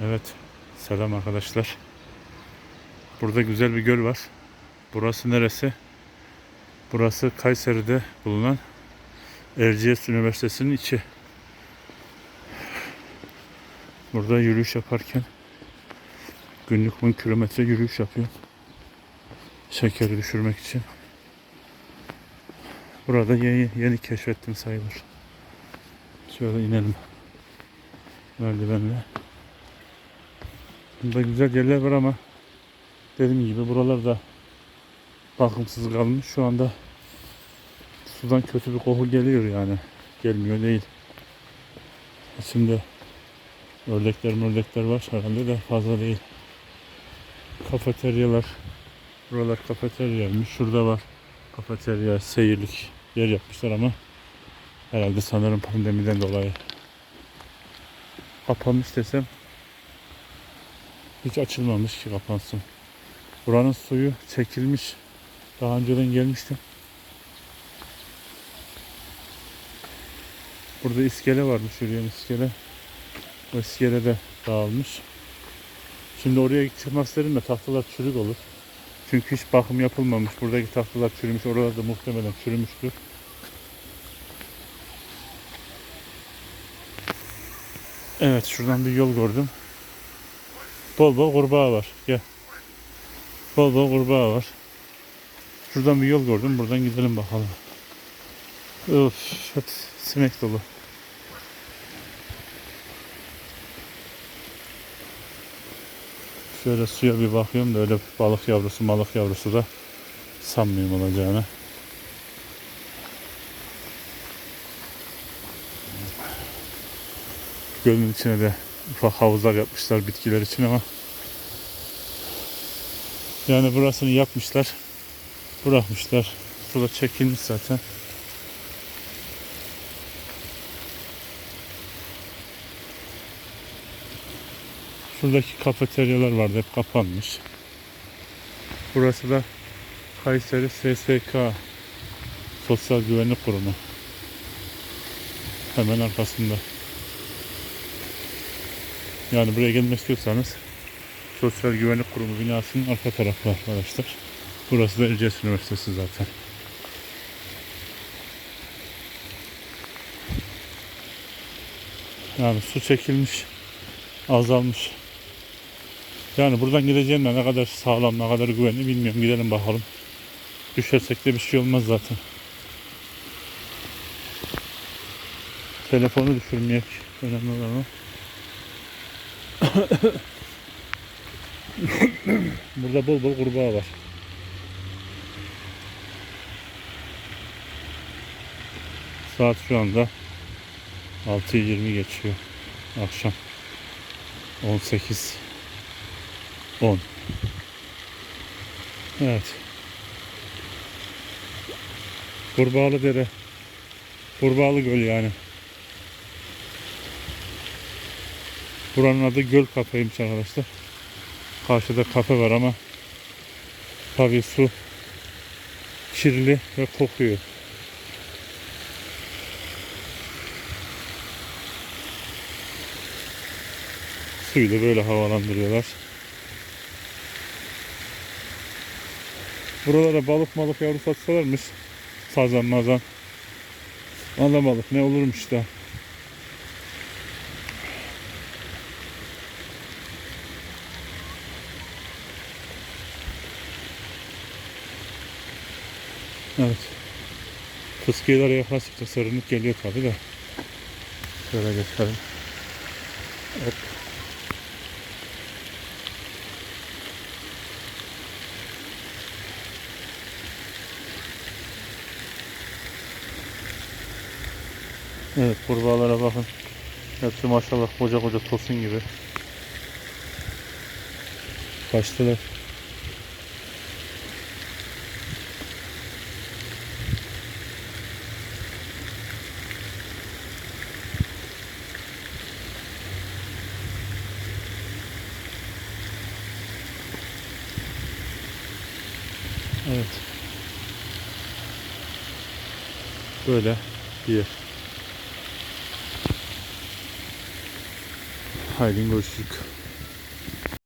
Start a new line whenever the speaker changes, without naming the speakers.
Evet. Selam arkadaşlar. Burada güzel bir göl var. Burası neresi? Burası Kayseri'de bulunan Erciyes Üniversitesi'nin içi. Burada yürüyüş yaparken günlük 10 kilometre yürüyüş yapıyorum. Şekeri düşürmek için. Burada yeni, yeni keşfettim sayılır. Şöyle inelim. Merdivenle. Burada güzel yerler var ama dediğim gibi buralarda bakımsız kalmış. Şu anda sudan kötü bir koku geliyor yani. Gelmiyor değil. İçinde ördekler ördekler var herhalde de fazla değil. Kafeteryalar. Buralar kafeteryaymış. Şurada var kafeterya, seyirlik yer yapmışlar ama herhalde sanırım pandemiden dolayı kapanmış desem hiç açılmamış ki kapansın. Buranın suyu çekilmiş. Daha önceden gelmiştim. Burada iskele varmış yürüyen iskele. O iskele de dağılmış. Şimdi oraya çıkmak de tahtalar çürük olur. Çünkü hiç bakım yapılmamış. Buradaki tahtalar çürümüş. Oralarda muhtemelen çürümüştür. Evet şuradan bir yol gördüm. Bol bol kurbağa var. Gel. Bol bol kurbağa var. Şuradan bir yol gördüm. Buradan gidelim bakalım. Öf, hep sinek dolu. Şöyle suya bir bakıyorum da öyle balık yavrusu balık yavrusu da sanmıyorum olacağını. Gölün içine de ufak havuzlar yapmışlar bitkiler için ama yani burasını yapmışlar bırakmışlar. Su da çekilmiş zaten. Şuradaki kafeteryalar vardı hep kapanmış. Burası da Kayseri SSK Sosyal Güvenlik Kurumu. Hemen arkasında. Yani buraya gelmek istiyorsanız Sosyal Güvenlik Kurumu binasının arka tarafı arkadaşlar. Burası da Erciyes Üniversitesi zaten. Yani su çekilmiş, azalmış. Yani buradan gideceğim ne kadar sağlam, ne kadar güvenli bilmiyorum. Gidelim bakalım. Düşersek de bir şey olmaz zaten. Telefonu düşürmeyek. Önemli olan o. Burada bol bol kurbağa var. Saat şu anda 6.20 geçiyor. Akşam 18 10 Evet. Kurbağalı dere. Kurbağalı göl yani. Buranın adı Göl Kafeymiş arkadaşlar. Karşıda kafe var ama tabii su kirli ve kokuyor. Suyu da böyle havalandırıyorlar. Buralara balık malık yavru satsalarmış. Sazan mazan. Alamadık ne olurmuş da. Evet. Fıskiyeler yaklaştıkça sarınıp geliyor tabi de. Şöyle geçelim. Hop. Evet kurbağalara bakın. Hepsi maşallah koca koca tosun gibi. Kaçtılar. Evet. Böyle bir yer. Haydi görüşürüz.